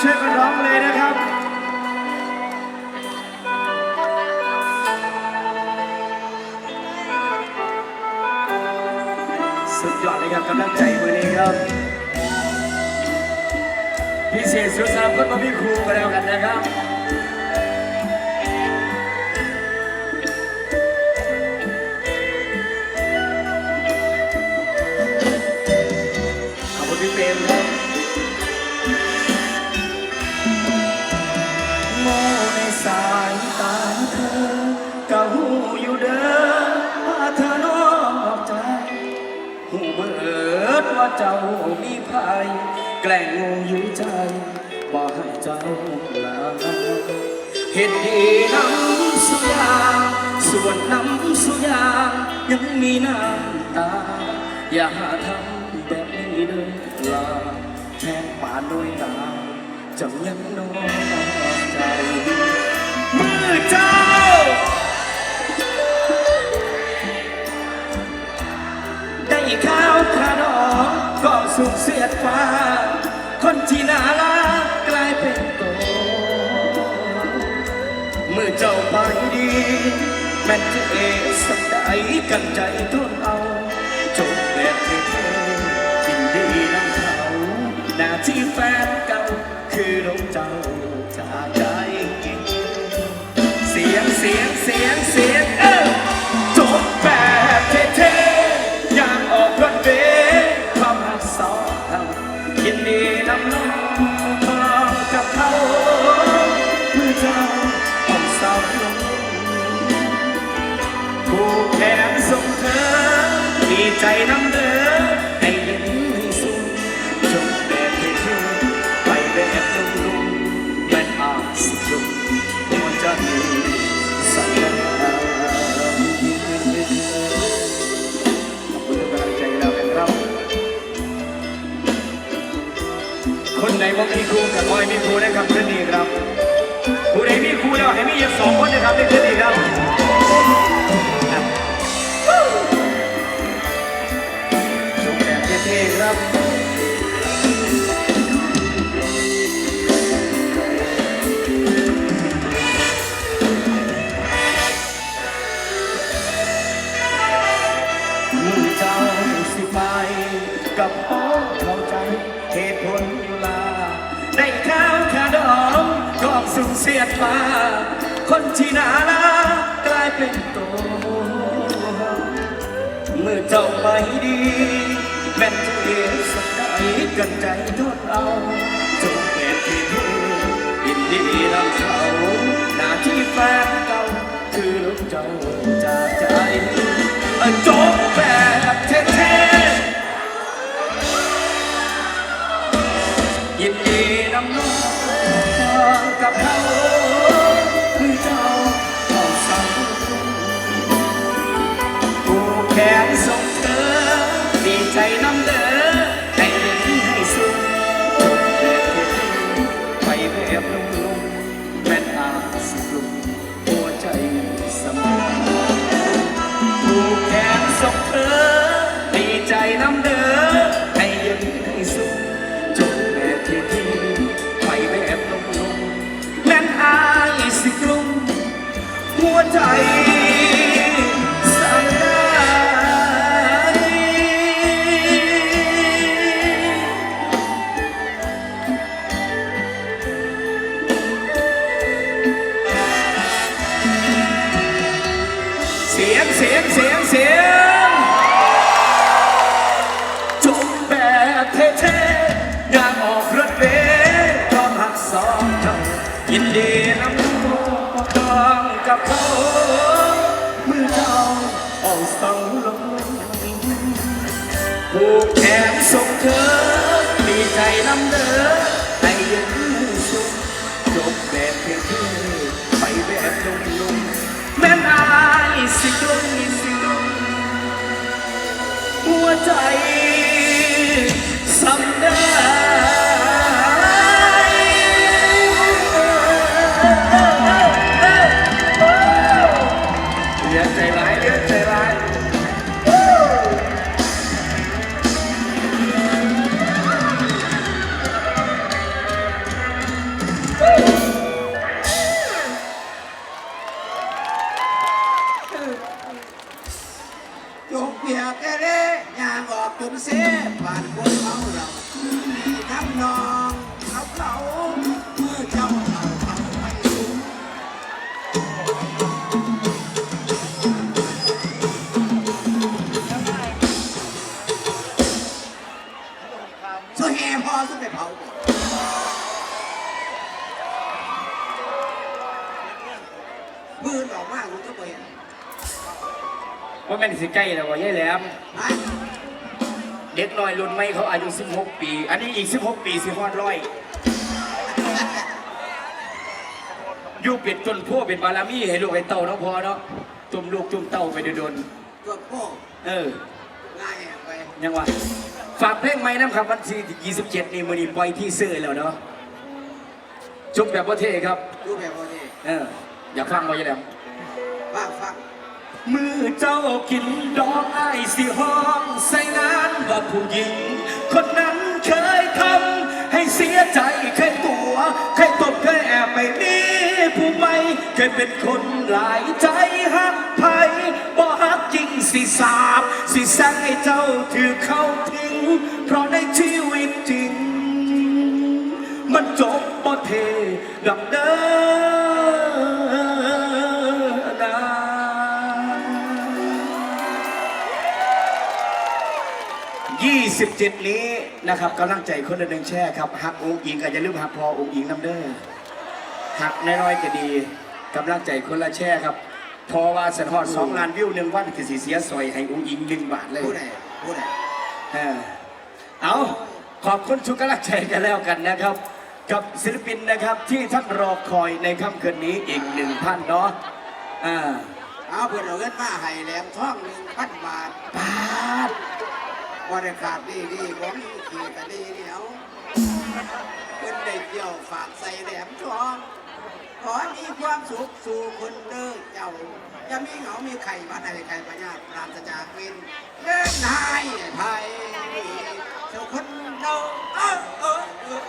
ช่วยกันร้องเลยนะครับสุดยอดเลยครับกำลังใจมือนี้ครับพิเศษสุดสำหรับคนมาพี่ครูกันแล้วกันนะครับ ดว่าเจ้ามีภัยแกล้งงงอยู่ใจบ่ให้เจ้าลาเห็นดีน้ำสุยางส่วนน้ำสุยางยังมีน้ำตา อย่าหาทำแบบนี้เลยลาแค่ป่าด้วยตาจ้ายังนอก สุขเสียดฟ้า คนที่น่ารักกลายเป็นโตเมื่อเจ้าไปดี แม่นจะเอสักใดกันใจทนเอาจบแบบเท่ๆยินดีนำเขาหน้าที่แฟนเก่าคือลงเจ้าจากใจเสียงเสียงเสียงเสียง ดีใจน้ำเด้อให้เห็นให้สูงจบแบบเท่ๆไปแบบลุ่มๆแม่นอาสจุกหัวใจสั่นขอบคุณทุกกำลังใจเรากันครับ คนไหนว่ามีครูกับอ้อยมีครูนะครับเช่นนี้ครับผู้ใดมีครูแล้วให้มีอย่างสองคนนะครับในเช่นนี้ครับ เท่ๆครับมือเจ้าสิไปกับพ่อเข้าใจเหตุผลอยู่ลาได้ข้าวขาดองกอบสุขเสียดฟ้าคนที่น่ารักกลายเป็นโตเมื่อเจ้าไปดี แม่นจะเอะสักใดกันใจทดเอาจงเป็นที่เธอยินดีนำเขาหน้าที่แฟนเก่าคือลูกเจ้าจากใจจบแบบเท่ๆยินดีนำน้องกับเขา สิกลุ่มหัวใจสมองผูกแขน ใจน้ำเด้อให้เย็นสุขจบแบบเท่ๆไปแบบลุ่มๆแม่นายสิลงสิลงหัวใจ จนเสียบาดคนเขาเราทำนองเขาเขาเมื่อเจ้าเอาเขาไปสูงช่วยแห่พอสุดไปเผาก่อนมือออกมาคุณจะไปเห็นว่าแม่นสิใกล้แล้วว่ายายแหลมไหม เด็กน้อยรุ่นใหม่เขาอายุ 16 ปี อันนี้อีก 16 ปีสิฮอดร้อยอยู่เป็ดจนพวกเป็นบารมีให้ลูกให้เต่าเนาะพอเนาะจุ่มลูกจุ่มเต่าไปโดนตัวโป้ๆเออง่ายไปยังวะฝากเพลงใหม่นะครับวันที่27 นี่มือนี้ปล่อยที่เสื้อแล้วเนาะจุบแบบประเทศครับดูแบบว่านี่เอออยากฟังบ่ยายแหลมฟังฟังมือเจ้ากินดอกไอ้ายสิห้องใส่งาน ว่าผู้หญิง คนนั้นเคยทำให้เสียใจเคยตัวเคยตบเคยแอบไปมีผู้ใหม่เคยเป็นคนหลายใจหักไผ่บ่ฮักจริงสิสาบสิสั่งให้เจ้าถือเข้าทิ้ง เพราะในชีวิตจริง มันจบบ่เทดังเดิน 27 นี้นะครับกำลังใจคนละหนึ่งแช่ครับหักองค์อิงก็อย่าลืมหักพอองค์อิงน้ำเด้อหักน้อยๆก็ดีกำลังใจคนละแช่ครับ พอว่าสันฮอดสองล้านวิวหนึ่งวันคือสีเสียซอยให้องค์อิงหนึ่งบาทเลยผู้ใดผู้ใดเออเอาขอบคุณทุกกำลังใจกันแล้วกันนะครับ กับศิลปินนะครับที่ท่านรอคอยในค่ำคืนนี้อีกหนึ่งพันเนาะอ่าเอาเพื่อนเอาเงินมาให้แหลมท่องหนึ่งพันบาทปาด บริการดีดีของขี่กันดีเดียวเพื่อนได้เกี่ยวฝากใส่แหลมทองขอมีความสุขสู่คนเด้อเจ้าจะมีเหงามีไข่มาในไข่ปัญญาปราศจากวินเดินนายไทยเจ้าคนเด้อเออเออเออ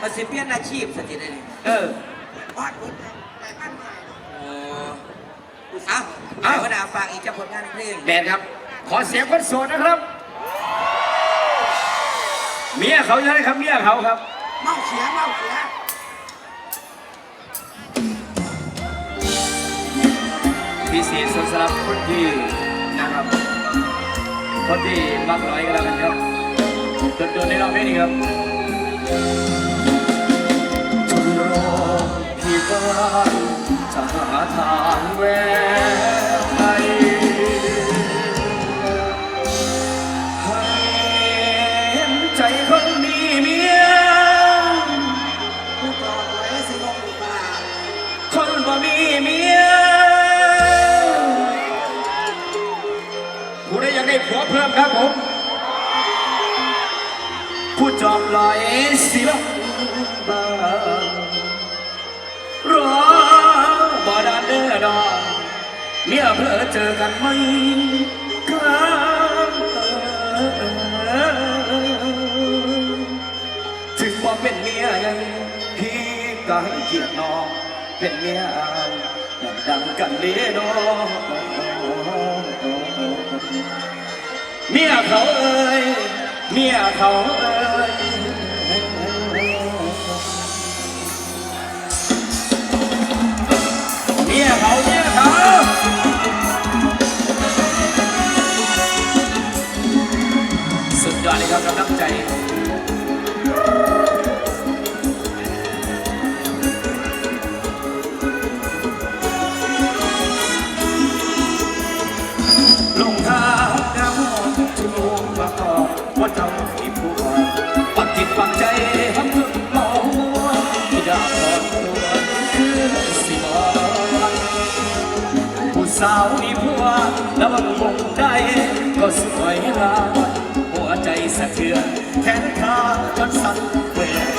มาสิเปลี่ยนอาชีพสติได้นี่เออพอดพุทธไปบ้านใหม่โอ้เอาเอาวนาฝากอีกเจ้าผลงานเพลง แมนครับ ขอเสียงคนโสดนะครับ เมียเขาใช่ไหมครับเมียเขาครับ เมาเสียเมาเสียพิเศษสำหรับคนที่นะครับคนที่มักน้อยก็แล้วกันครับโดนๆในรอบนี้นี่ครับจนรอที่บ้านจะหาทางแว จอมลอยสิลงบางรอบ่ดานเด้อดอกเมียเพื่อเจอกันไหมครับถึงว่าเป็นเมียใหญ่พี่ก็ให้เกียรติน้องเป็นเมียอายมันดังกันเด้อน้อเมียเขาเอ้ย เมียเขาเอ้ยเมียเขา แล้วมันคงได้ก็สวยงามหัวใจสะเทือนแขนขาจนสั่นเวร